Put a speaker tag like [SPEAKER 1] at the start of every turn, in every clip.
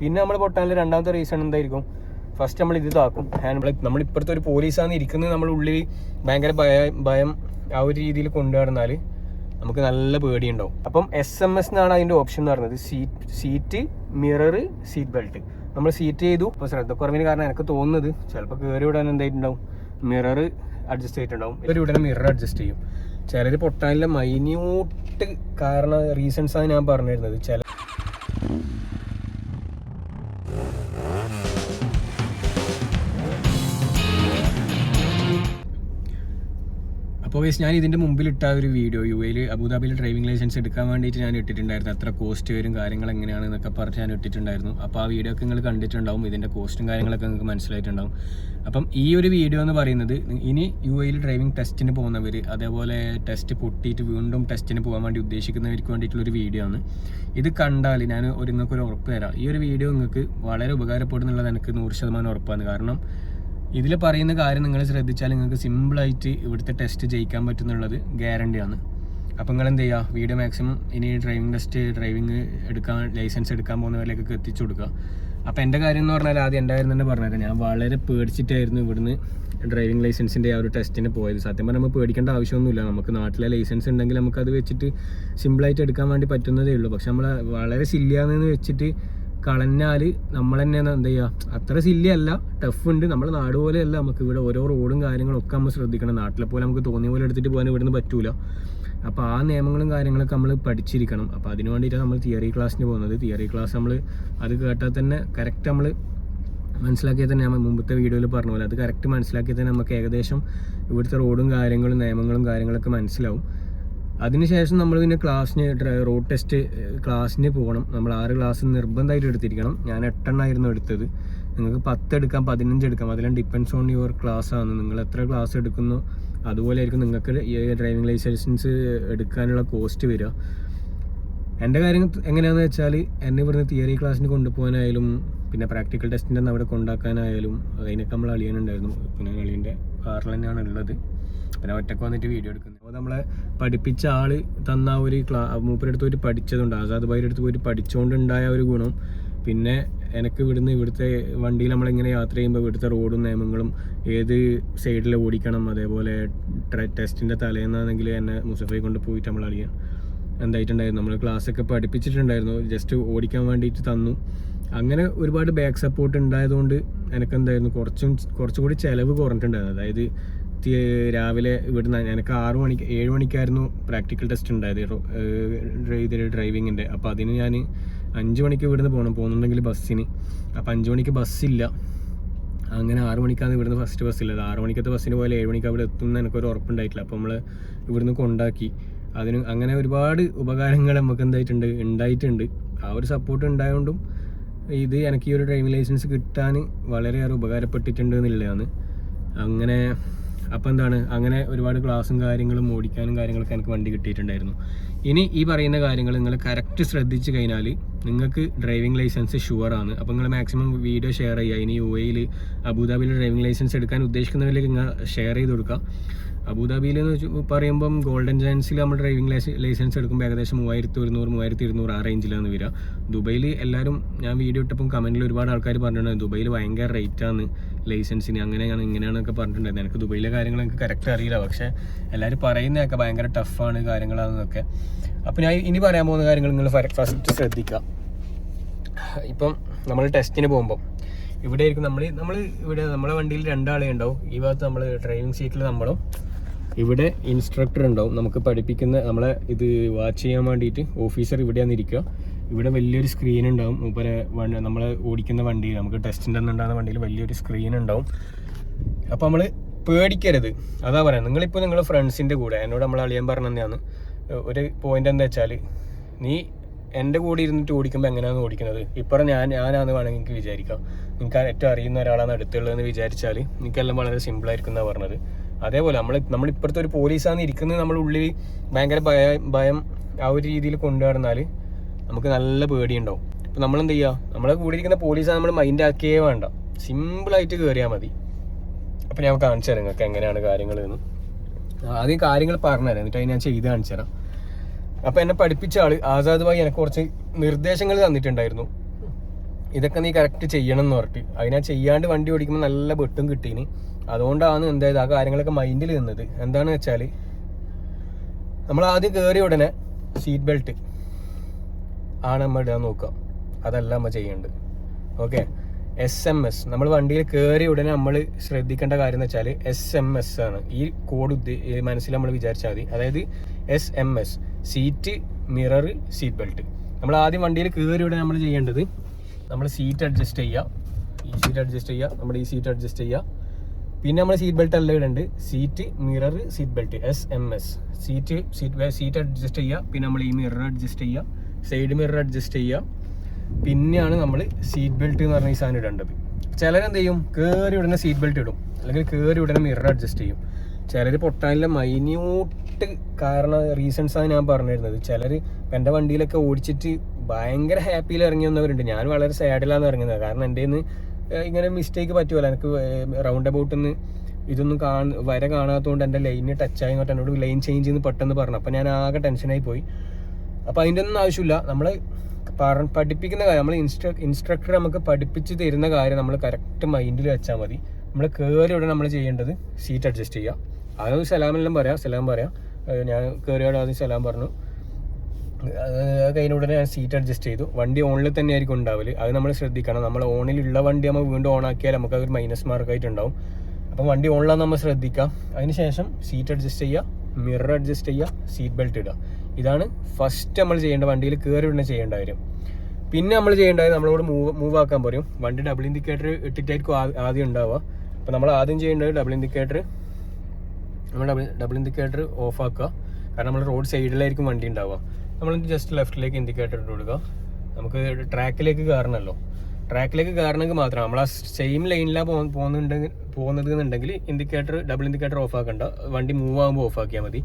[SPEAKER 1] പിന്നെ നമ്മൾ പൊട്ടാനുള്ള രണ്ടാമത്തെ റീസൺ എന്തായിരിക്കും? ഫസ്റ്റ് നമ്മൾ ഇത് താക്കും ഹാൻഡ് ബ്രേക്ക് നമ്മൾ ഇപ്പോഴത്തെ ഒരു പോലീസാണ് ഇരിക്കുന്നത്. നമ്മൾ ഉള്ളിൽ ഭയങ്കര ഭയ- ഭയം ആ ഒരു രീതിയിൽ കൊണ്ടുവന്നാൽ നമുക്ക് നല്ല പേടിയുണ്ടാവും. അപ്പം എസ് എം എസ് എന്നാണ് അതിന്റെ ഓപ്ഷൻ എന്ന് പറയുന്നത്. Seat seat mirror seat belt നമ്മൾ സീറ്റ് ചെയ്തു. അപ്പോൾ ശ്രദ്ധക്കുറവിന് കാരണം എനിക്ക് തോന്നുന്നത് ചിലപ്പോൾ കയറി വിടാൻ എന്തായിട്ടുണ്ടാവും? മിറർ അഡ്ജസ്റ്റ് ചെയ്തിട്ടുണ്ടാവും. ഇവർ ഉടനെ മിറർ അഡ്ജസ്റ്റ് ചെയ്യും. ചിലർ പൊട്ടാനുള്ള മൈന്യൂട്ട് കാരണം റീസൺസാണ് ഞാൻ പറഞ്ഞിരുന്നത്. ചില അപ്പോൾ വേസ് ഞാൻ ഇതിന്റെ മുമ്പിൽ ഇട്ട ഒരു വീഡിയോ യു എയിൽ അബുദാബിയിൽ ഡ്രൈവിംഗ് ലൈസൻസ് എടുക്കാൻ വേണ്ടിയിട്ട് ഞാൻ ഇട്ടിട്ടുണ്ടായിരുന്നു. എത്ര കോസ്റ്റ് വരും കാര്യങ്ങൾ എങ്ങനെയാണ് എന്നൊക്കെ പറഞ്ഞ് ഞാൻ ഇട്ടിട്ടുണ്ടായിരുന്നു. അപ്പോൾ ആ വീഡിയോ ഒക്കെ നിങ്ങൾ കണ്ടിട്ടുണ്ടാവും ഇതിന്റെ കോസ്റ്റും കാര്യങ്ങളൊക്കെ നിങ്ങൾക്ക് മനസ്സിലായിട്ടുണ്ടാവും. അപ്പം ഈ ഒരു വീഡിയോ എന്ന് പറയുന്നത് ഇനി യു എയിൽ ഡ്രൈവിംഗ് ടെസ്റ്റിന് പോകുന്നവർ അതേപോലെ ടെസ്റ്റ് പൊട്ടിയിട്ട് വീണ്ടും ടെസ്റ്റിന് പോകാൻ വേണ്ടി ഉദ്ദേശിക്കുന്നവർക്ക് വേണ്ടിയിട്ടുള്ളൊരു വീഡിയോ ആണ്. ഇത് കണ്ടാൽ ഞാൻ ഒരു നിങ്ങൾക്ക് ഒരു ഉറപ്പ് തരാം. ഈ ഒരു വീഡിയോ നിങ്ങൾക്ക് വളരെ ഉപകാരപ്പെടുന്നുള്ളത് എനിക്ക് നൂറ് ശതമാനം ഉറപ്പാണ്. കാരണം ഇതിൽ പറയുന്ന കാര്യം നിങ്ങൾ ശ്രദ്ധിച്ചാൽ നിങ്ങൾക്ക് സിമ്പിളായിട്ട് ഇവിടുത്തെ ടെസ്റ്റ് ജയിക്കാൻ പറ്റുന്നുള്ളത് ഗ്യാരണ്ടിയാണ് അപ്പോൾ നിങ്ങൾ എന്ത് ചെയ്യുക? വീഡിയോ മാക്സിമം ഇനി ഡ്രൈവിംഗ് ടെസ്റ്റ് ഡ്രൈവിംഗ് എടുക്കാൻ ലൈസൻസ് എടുക്കാൻ പോകുന്നവരിലേക്കൊക്കെ എത്തിച്ചു കൊടുക്കുക. അപ്പോൾ എന്റെ കാര്യം എന്ന് പറഞ്ഞാൽ ആദ്യം കാര്യം തന്നെ പറഞ്ഞത് ഞാൻ വളരെ പേടിച്ചിട്ടായിരുന്നു ഇവിടുന്ന് ഡ്രൈവിംഗ് ലൈസൻസിന്റെ ആ ഒരു ടെസ്റ്റിന് പോയത്. സത്യം പറഞ്ഞാൽ നമ്മൾ പേടിക്കേണ്ട ആവശ്യമൊന്നുമില്ല. നമുക്ക് നാട്ടിലെ ലൈസൻസ് ഉണ്ടെങ്കിൽ നമുക്കത് വെച്ചിട്ട് സിമ്പിളായിട്ട് എടുക്കാൻ വേണ്ടി പറ്റുന്നതേ ഉള്ളൂ. പക്ഷെ നമ്മൾ വളരെ സില്ലിയാന്ന് വെച്ചിട്ട് കളഞ്ഞാൽ നമ്മൾ തന്നെ എന്താ ചെയ്യുക അത്ര സില്ലി അല്ല ടഫ് ഉണ്ട്. നമ്മുടെ നാട് പോലെയല്ല നമുക്ക് ഇവിടെ. ഓരോ റോഡും കാര്യങ്ങളും ഒക്കെ നമ്മൾ ശ്രദ്ധിക്കണം. നാട്ടിലെ പോലെ നമുക്ക് തോന്നിയ പോലെ എടുത്തിട്ട് പോകാൻ ഇവിടുന്ന് പറ്റൂല. അപ്പോൾ ആ നിയമങ്ങളും കാര്യങ്ങളൊക്കെ നമ്മൾ പഠിച്ചിരിക്കണം. അപ്പോൾ അതിന് വേണ്ടിയിട്ടാണ് നമ്മൾ തിയറി ക്ലാസ്സിന് പോകുന്നത്. തിയറി ക്ലാസ് നമ്മൾ അത് കേട്ടാൽ തന്നെ കറക്റ്റ് നമ്മൾ മനസ്സിലാക്കിയാൽ തന്നെ നമ്മൾ മുമ്പത്തെ വീഡിയോയിൽ പറഞ്ഞ പോലെ അത് കറക്റ്റ് മനസ്സിലാക്കിയാൽ തന്നെ നമുക്ക് ഏകദേശം ഇവിടുത്തെ റോഡും കാര്യങ്ങളും നിയമങ്ങളും കാര്യങ്ങളൊക്കെ മനസ്സിലാവും. അതിനുശേഷം നമ്മൾ പിന്നെ ക്ലാസ്സിന് റോഡ് ടെസ്റ്റ് ക്ലാസ്സിന് പോകണം. നമ്മൾ ആറ് ക്ലാസ് നിർബന്ധമായിട്ട് എടുത്തിരിക്കണം. ഞാൻ എട്ടെണ്ണമായിരുന്നു എടുത്തത്. നിങ്ങൾക്ക് പത്ത് എടുക്കാം പതിനഞ്ച് എടുക്കാം. അതെല്ലാം ഡിപ്പെൻസ് ഓൺ യുവർ ക്ലാസ് ആണ്. നിങ്ങൾ എത്ര ക്ലാസ് എടുക്കുന്നു അതുപോലെ ആയിരിക്കും നിങ്ങൾക്ക് ഡ്രൈവിംഗ് ലൈസൻസ് എടുക്കാനുള്ള കോസ്റ്റ് വരിക. എന്റെ കാര്യം എങ്ങനെയാണെന്ന് വെച്ചാൽ എന്നെ ഇവിടുന്ന് തിയറി ക്ലാസ്സിന് കൊണ്ടുപോകാനായാലും പിന്നെ പ്രാക്ടിക്കൽ ടെസ്റ്റിന്റെ അവിടെ കൊണ്ടാക്കാനായാലും അതിനൊക്കെ നമ്മൾ അളിയനുണ്ടായിരുന്നു പിന്നെ അളിയന്റെ കാറിൽ തന്നെയാണ് ഉള്ളത് പിന്നെ ഒറ്റയ്ക്ക് വന്നിട്ട് വീഡിയോ എടുക്കുന്നത് അപ്പോൾ നമ്മളെ പഠിപ്പിച്ച ആൾ തന്ന ഒരു ക്ലാ മൂപ്പരടുത്ത് പോയിട്ട് പഠിച്ചതുണ്ട്. ആസാദ് ഭായിയുടെ അടുത്ത് പോയിട്ട് പഠിച്ചുകൊണ്ടുണ്ടായ ഒരു ഗുണം. പിന്നെ എനിക്ക് ഇവിടുന്ന് ഇവിടുത്തെ വണ്ടിയിൽ നമ്മളിങ്ങനെ യാത്ര ചെയ്യുമ്പോൾ ഇവിടുത്തെ റോഡും നിയമങ്ങളും ഏത് സൈഡിൽ ഓടിക്കണം അതേപോലെ ടെസ്റ്റിന്റെ തലേന്നാണെങ്കിൽ എന്നെ മുസഫയെ കൊണ്ട് പോയിട്ട് നമ്മൾ അറിയാം. എന്തായിട്ടുണ്ടായിരുന്നു? നമ്മൾ ക്ലാസ്സൊക്കെ പഠിപ്പിച്ചിട്ടുണ്ടായിരുന്നു. ജസ്റ്റ് ഓടിക്കാൻ വേണ്ടിയിട്ട് തന്നു. അങ്ങനെ ഒരുപാട് ബാക്ക് സപ്പോർട്ട് ഉണ്ടായതുകൊണ്ട് എനിക്ക് എന്തായിരുന്നു കുറച്ചും കുറച്ചുകൂടി ചിലവ് കുറഞ്ഞിട്ടുണ്ടായിരുന്നു. അതായത് രാവിലെ ഇവിടുന്ന് എനിക്ക് ആറ് മണിക്ക് ഏഴ് മണിക്കായിരുന്നു പ്രാക്ടിക്കൽ ടെസ്റ്റ് ഉണ്ടായത് ഇത് ഡ്രൈവിങ്ങിന്റെ അപ്പോൾ അതിന് ഞാൻ അഞ്ച് മണിക്ക് ഇവിടുന്ന് പോകണം പോകുന്നുണ്ടെങ്കിൽ ബസ്സിന്. അപ്പോൾ അഞ്ച് മണിക്ക് ബസ്സില്ല. അങ്ങനെ ആറ് മണിക്കാണ് ഇവിടുന്ന് ഫസ്റ്റ് ബസ്സില്ലത് ആറ് മണിക്കത്തെ ബസ്സിന് പോയാൽ ഏഴ് മണിക്ക് അവിടെ എത്തുമെന്ന് എനിക്കൊരു ഉറപ്പുണ്ടായിട്ടില്ല അപ്പോൾ നമ്മൾ ഇവിടുന്ന് കൊണ്ടാക്കി. അതിന് അങ്ങനെ ഒരുപാട് ഉപകാരങ്ങൾ നമുക്ക് എന്തായിട്ടുണ്ട് ഉണ്ടായിട്ടുണ്ട്. ആ ഒരു സപ്പോർട്ട് ഉണ്ടായതുകൊണ്ടും ഇത് എനിക്ക് ഈ ഒരു ഡ്രൈവിംഗ് ലൈസൻസ് കിട്ടാൻ വളരെയേറെ ഉപകാരപ്പെട്ടിട്ടുണ്ട് എന്നുള്ളതാണ്. അങ്ങനെ അപ്പോൾ എന്താണ് അങ്ങനെ ഒരുപാട് ക്ലാസ്സും കാര്യങ്ങളും ഓടിക്കാനും കാര്യങ്ങളൊക്കെ എനിക്ക് വണ്ടി കിട്ടിയിട്ടുണ്ടായിരുന്നു. ഇനി ഈ പറയുന്ന കാര്യങ്ങൾ നിങ്ങൾ കറക്റ്റ് ശ്രദ്ധിച്ചു കഴിഞ്ഞാൽ നിങ്ങൾക്ക് ഡ്രൈവിംഗ് ലൈസൻസ് ഷുവറാണ് അപ്പോൾ നിങ്ങൾ മാക്സിമം വീഡിയോ ഷെയർ ചെയ്യുക. ഇനി യു എയിൽ അബുദാബിയിൽ ഡ്രൈവിംഗ് ലൈസൻസ് എടുക്കാൻ ഉദ്ദേശിക്കുന്നവരിലേക്ക് നിങ്ങൾ ഷെയർ ചെയ്ത് കൊടുക്കുക. അബുദാബിയിൽ എന്ന് വെച്ച് പറയുമ്പം ഗോൾഡൻ ജയൻസിൽ നമ്മൾ ഡ്രൈവിംഗ് ലൈസൻസ് എടുക്കുമ്പോൾ ഏകദേശം മൂവായിരത്തി ഒരുന്നൂറ് മൂവായിരത്തി ഇരുന്നൂറ് ആ റേഞ്ചിലാണ് വരിക. ദുബൈയിൽ എല്ലാവരും ഞാൻ വീഡിയോ ഇട്ടപ്പം കമന്റിൽ ഒരുപാട് ആൾക്കാർ പറഞ്ഞിട്ടുണ്ട് ദുബൈയിൽ ഭയങ്കര റേറ്റാണ് ലൈസൻസിന് അങ്ങനെയാണ് ഇങ്ങനെയാണെന്നൊക്കെ പറഞ്ഞിട്ടുണ്ടായിരുന്നു. എനിക്ക് ദുബൈയിലെ കാര്യങ്ങൾ കറക്റ്റ് അറിയില്ല. പക്ഷേ എല്ലാവരും പറയുന്നതൊക്കെ ഭയങ്കര ടഫാണ് കാര്യങ്ങളാണെന്നൊക്കെ. അപ്പോൾ ഞാൻ ഇനി പറയാൻ പോകുന്ന കാര്യങ്ങൾ നിങ്ങൾ ഫസ്റ്റ് ശ്രദ്ധിക്കുക ഇപ്പം നമ്മൾ ടെസ്റ്റിന് പോകുമ്പം ഇവിടെ ആയിരിക്കും നമ്മൾ നമ്മൾ ഇവിടെ നമ്മളെ വണ്ടിയിൽ രണ്ടാളേ ഉണ്ടാവും. ഈ ഭാഗത്ത് നമ്മൾ ഡ്രൈവിംഗ് സീറ്റിൽ നമ്മളും ഇവിടെ ഇൻസ്ട്രക്ടർ ഉണ്ടാവും. നമുക്ക് പഠിപ്പിക്കുന്ന നമ്മളെ ഇത് വാച്ച് ചെയ്യാൻ വേണ്ടിയിട്ട് ഓഫീസർ ഇവിടെയാണ് ഇരിക്കുക ഇവിടെ വലിയൊരു സ്ക്രീൻ ഉണ്ടാവും. മൂപ്പരെ നമ്മൾ ഓടിക്കുന്ന വണ്ടിയിൽ. നമുക്ക് ടെസ്റ്റിന്റെ ഉണ്ടാകുന്ന വണ്ടിയിൽ വലിയൊരു സ്ക്രീൻ ഉണ്ടാവും. അപ്പോൾ നമ്മൾ പേടിക്കരുത്. അതാ പറയാം. നിങ്ങളിപ്പോൾ നിങ്ങളുടെ ഫ്രണ്ട്സിന്റെ കൂടെ എന്നോട് നമ്മൾ അളിയാൻ പറഞ്ഞതാണ് ഒരു പോയിന്റ് എന്താ വെച്ചാൽ നീ എന്റെ കൂടെ ഇരുന്നിട്ട് ഓടിക്കുമ്പോൾ എങ്ങനെയാണ് ഓടിക്കുന്നത്? ഇപ്പറ ഞാൻ ഞാനാണെന്ന് വേണമെങ്കിൽ എനിക്ക് വിചാരിക്കാം. നിങ്ങൾക്ക് ഏറ്റവും അറിയുന്ന ഒരാളാണ് അടുത്തുള്ളതെന്ന് വിചാരിച്ചാൽ നിങ്ങൾക്കെല്ലാം വളരെ സിമ്പിളായിരിക്കും എന്നാണ് പറഞ്ഞത്. അതേപോലെ നമ്മൾ ഇപ്പുറത്തെ ഒരു പോലീസാണ് ഇരിക്കുന്നത്. നമ്മൾ ഉള്ളിൽ ഭയങ്കര ഭയ ഭയം ആ ഒരു രീതിയിൽ കൊണ്ടു നടന്നാൽ നമുക്ക് നല്ല പേടിയുണ്ടാവും. അപ്പം നമ്മൾ എന്ത് ചെയ്യുക നമ്മളെ കൂടി ഇരിക്കുന്ന പോലീസാണ് നമ്മൾ മൈൻഡ് ആക്കിയേ വേണ്ട. സിമ്പിളായിട്ട് കയറിയാൽ മതി. അപ്പം ഞാൻ കാണിച്ചു തരാം നിങ്ങൾക്ക് എങ്ങനെയാണ് കാര്യങ്ങൾ എന്ന് ആദ്യം കാര്യങ്ങൾ പറഞ്ഞുതരാം. എന്നിട്ട് അത് ഞാൻ ചെയ്ത് കാണിച്ചു തരാം. അപ്പം എന്നെ പഠിപ്പിച്ച ആൾ ആസാദ് ഭായി എനിക്ക് കുറച്ച് നിർദ്ദേശങ്ങൾ തന്നിട്ടുണ്ടായിരുന്നു. ഇതൊക്കെ നീ കറക്റ്റ് ചെയ്യണം എന്ന് പറഞ്ഞിട്ട്. അതിനാ ചെയ്യാണ്ട് വണ്ടി ഓടിക്കുമ്പോൾ നല്ല വെട്ടും കിട്ടീന്. അതുകൊണ്ടാണ് എന്തായത് ആ കാര്യങ്ങളൊക്കെ മൈൻഡിൽ നിന്നത്. എന്താണെന്ന് വെച്ചാൽ നമ്മൾ ആദ്യം കയറിയ ഉടനെ സീറ്റ് ബെൽറ്റ് ആണ് നമ്മൾ ഇടാൻ നോക്കുക. അതല്ല നമ്മൾ ചെയ്യേണ്ടത്. ഓക്കെ എസ് എം എസ് നമ്മൾ വണ്ടിയിൽ കയറി ഉടനെ നമ്മൾ ശ്രദ്ധിക്കേണ്ട കാര്യം എന്ന് വെച്ചാൽ എസ് എം എസ് ആണ്. ഈ കോഡ് മനസ്സിൽ നമ്മൾ വിചാരിച്ചാൽ മതി. അതായത് S M S seat mirror seat belt നമ്മൾ ആദ്യം വണ്ടിയിൽ കയറി ഉടനെ നമ്മൾ ചെയ്യേണ്ടത് നമ്മൾ സീറ്റ് അഡ്ജസ്റ്റ് ചെയ്യുക. ഈ സീറ്റ് അഡ്ജസ്റ്റ് ചെയ്യുക. നമ്മുടെ ഈ സീറ്റ് അഡ്ജസ്റ്റ് ചെയ്യുക. പിന്നെ നമ്മൾ സീറ്റ് ബെൽറ്റ് അല്ല ഇടണ്ട്. Seat mirror seat belt S M S seat seat seat adjust ചെയ്യുക പിന്നെ നമ്മൾ ഈ മിറർ അഡ്ജസ്റ്റ് ചെയ്യുക സൈഡ് മിറർ അഡ്ജസ്റ്റ് ചെയ്യുക പിന്നെയാണ് നമ്മൾ സീറ്റ് ബെൽറ്റ് എന്ന് പറഞ്ഞ ഈ സാധനം ഇടേണ്ടത്. ചിലരെന്ത് ചെയ്യും കയറി ഉടനെ സീറ്റ് ബെൽറ്റ് ഇടും. അല്ലെങ്കിൽ കയറി ഉടനെ മിറർ അഡ്ജസ്റ്റ് ചെയ്യും. ചിലർ പൊട്ടാനുള്ള മൈന്യൂട്ട് കാരണം റീസൺസ് ആണ് ഞാൻ പറഞ്ഞിരുന്നത്. ചിലർ എന്റെ വണ്ടിയിലൊക്കെ ഓടിച്ചിട്ട് ഭയങ്കര ഹാപ്പിയിൽ ഇറങ്ങി വന്നവരുണ്ട്. ഞാൻ വളരെ സാഡിലാണ് ഇറങ്ങുന്നത്. കാരണം എന്റെ ഇങ്ങനെ മിസ്റ്റേക്ക് പറ്റുമല്ലോ എനിക്ക് റൗണ്ട് അബൌട്ടിൽ നിന്ന് ഇതൊന്നും കാണ വര കാണാത്തതുകൊണ്ട് എന്റെ ലൈന് ടച്ചായി എന്നിട്ട് എന്നോട് ലൈൻ ചേഞ്ച് ചെയ്യുന്ന പെട്ടെന്ന് പറഞ്ഞു. അപ്പോൾ ഞാൻ ആകെ ടെൻഷനായി പോയി. അപ്പോൾ അതിന്റെ ഒന്നും ആവശ്യമില്ല. നമ്മൾ പറ പഠിപ്പിക്കുന്ന കാര്യം നമ്മൾ ഇൻസ്ട്ര ഇൻസ്ട്രക്ടർ നമുക്ക് പഠിപ്പിച്ച് തരുന്ന കാര്യം നമ്മൾ കറക്റ്റ് മൈൻഡിൽ വെച്ചാൽ മതി. നമ്മൾ കയറി ഇവിടെ നമ്മൾ ചെയ്യേണ്ടത് സീറ്റ് അഡ്ജസ്റ്റ് ചെയ്യുക അതൊരു സലാമെല്ലാം പറയാം സലാം പറയാം. ഞാൻ കയറിയോടെ ആദ്യം സലാം പറഞ്ഞു. അത് കഴിഞ്ഞ ഉടനെ ഞാൻ സീറ്റ് അഡ്ജസ്റ്റ് ചെയ്തു. വണ്ടി ഓണിൽ തന്നെ ആയിരിക്കും ഉണ്ടാവൽ. അത് നമ്മൾ ശ്രദ്ധിക്കണം. നമ്മൾ ഓണിലുള്ള വണ്ടി നമ്മൾ വീണ്ടും ഓൺ ആക്കിയാൽ നമുക്ക് അതൊരു മൈനസ് മാർക്കായിട്ടുണ്ടാവും അപ്പം വണ്ടി ഓണിലാന്ന് നമ്മൾ ശ്രദ്ധിക്കാം. അതിനുശേഷം സീറ്റ് അഡ്ജസ്റ്റ് ചെയ്യുക മിറർ അഡ്ജസ്റ്റ് ചെയ്യുക സീറ്റ് ബെൽറ്റ് ഇടുക. ഇതാണ് ഫസ്റ്റ് നമ്മൾ ചെയ്യേണ്ട വണ്ടിയിൽ കയറി ഉടനെ ചെയ്യേണ്ട കാര്യം. പിന്നെ നമ്മൾ ചെയ്യേണ്ടത് നമ്മളോട് മൂവ് മൂവ് ആക്കാൻ പറയും. വണ്ടി ഡബിൾ ഇൻഡിക്കേറ്റർ ഇട്ടിട്ടായിരിക്കും ആദ്യം ഉണ്ടാവുക. അപ്പോൾ നമ്മൾ ആദ്യം ചെയ്യേണ്ടത് ഡബിൾ ഇൻഡിക്കേറ്റർ നമ്മൾ ഡബിൾ ഇൻഡിക്കേറ്റർ ഓഫ് ആക്കുക. കാരണം നമ്മൾ റോഡ് സൈഡിലായിരിക്കും വണ്ടി ഉണ്ടാവുക. നമ്മൾ ജസ്റ്റ് ലെഫ്റ്റിലേക്ക് ഇൻഡിക്കേറ്റർ ഇട്ട് കൊടുക്കുക. നമുക്ക് ട്രാക്കിലേക്ക് കയറണമല്ലോ ട്രാക്കിലേക്ക് കയറണമെങ്കിൽ മാത്രം നമ്മൾ ആ സെയിം ലൈനിലാണ് പോ പോകുന്നുണ്ടെങ്കിൽ പോകുന്നത് എന്നുണ്ടെങ്കിൽ ഇൻഡിക്കേറ്റർ ഡബിൾ ഇൻഡിക്കേറ്റർ ഓഫ് ആക്കണ്ട. വണ്ടി മൂവ് ആകുമ്പോൾ ഓഫ് ആക്കിയാൽ മതി.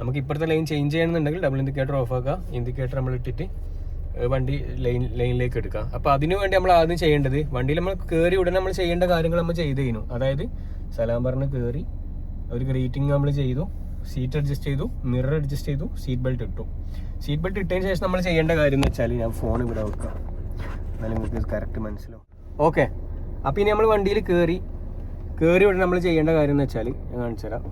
[SPEAKER 1] നമുക്ക് ഇപ്പോഴത്തെ ലൈൻ ചേഞ്ച് ചെയ്യണമെന്നുണ്ടെങ്കിൽ ഡബിൾ ഇൻഡിക്കേറ്റർ ഓഫ് ആക്കുക. ഇൻഡിക്കേറ്റർ നമ്മൾ ഇട്ടിട്ട് വണ്ടി ലൈൻ ലൈനിലേക്ക് എടുക്കുക. അപ്പോൾ അതിനു വേണ്ടി നമ്മൾ ആദ്യം ചെയ്യേണ്ടത് വണ്ടിയിൽ നമ്മൾ കയറി ഉടനെ നമ്മൾ ചെയ്യേണ്ട കാര്യങ്ങൾ നമ്മൾ ചെയ്തു കഴിഞ്ഞു. അതായത് സലാം പറഞ്ഞ് കയറി ഒരു ഗ്രീറ്റിംഗ് നമ്മൾ ചെയ്തു. സീറ്റ് അഡ്ജസ്റ്റ് ചെയ്തു മിറർ അഡ്ജസ്റ്റ് ചെയ്തു സീറ്റ് ബെൽറ്റ് ഇട്ടു. സീറ്റ് ബെൽറ്റ് ഇട്ടതിന് ശേഷം നമ്മൾ ചെയ്യേണ്ട കാര്യം എന്ന് വെച്ചാൽ ഞാൻ ഫോൺ ഇവിടെ വെക്കാം എന്നാലും നിങ്ങൾക്ക് കറക്റ്റ് മനസ്സിലാവും. ഓക്കെ അപ്പം ഇനി നമ്മൾ വണ്ടിയിൽ കയറി കയറി ഉടനെ നമ്മൾ ചെയ്യേണ്ട കാര്യം എന്ന് വെച്ചാൽ ഞാൻ കാണിച്ചു തരാം.